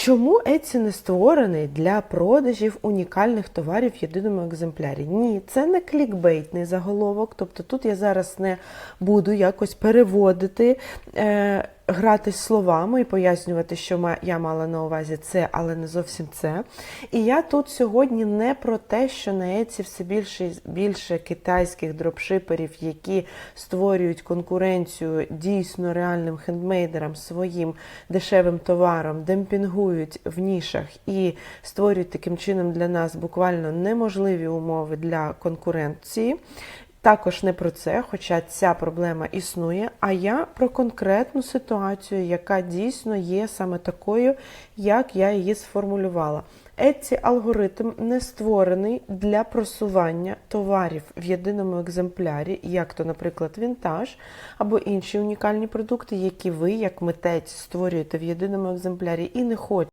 Чому Etsy не створений для продажів унікальних товарів в єдиному екземплярі? Ні, це не клікбейтний заголовок. Тобто тут я зараз не буду якось переводити, е, грати словами і пояснювати, що я мала на увазі це, але не зовсім це. І я тут сьогодні не про те, що на Etsy все більше більше китайських дропшиперів, які створюють конкуренцію дійсно реальним хендмейдерам своїм дешевим товаром, демпінгують в нішах і створюють таким чином для нас буквально неможливі умови для конкуренції. Також не про це, хоча ця проблема існує. А я про конкретну ситуацію, яка дійсно є саме такою, як я її сформулювала. Etsy алгоритм не створений для просування товарів в єдиному екземплярі, як то, наприклад, вінтаж або інші унікальні продукти, які ви, як митець, створюєте в єдиному екземплярі і не хочете.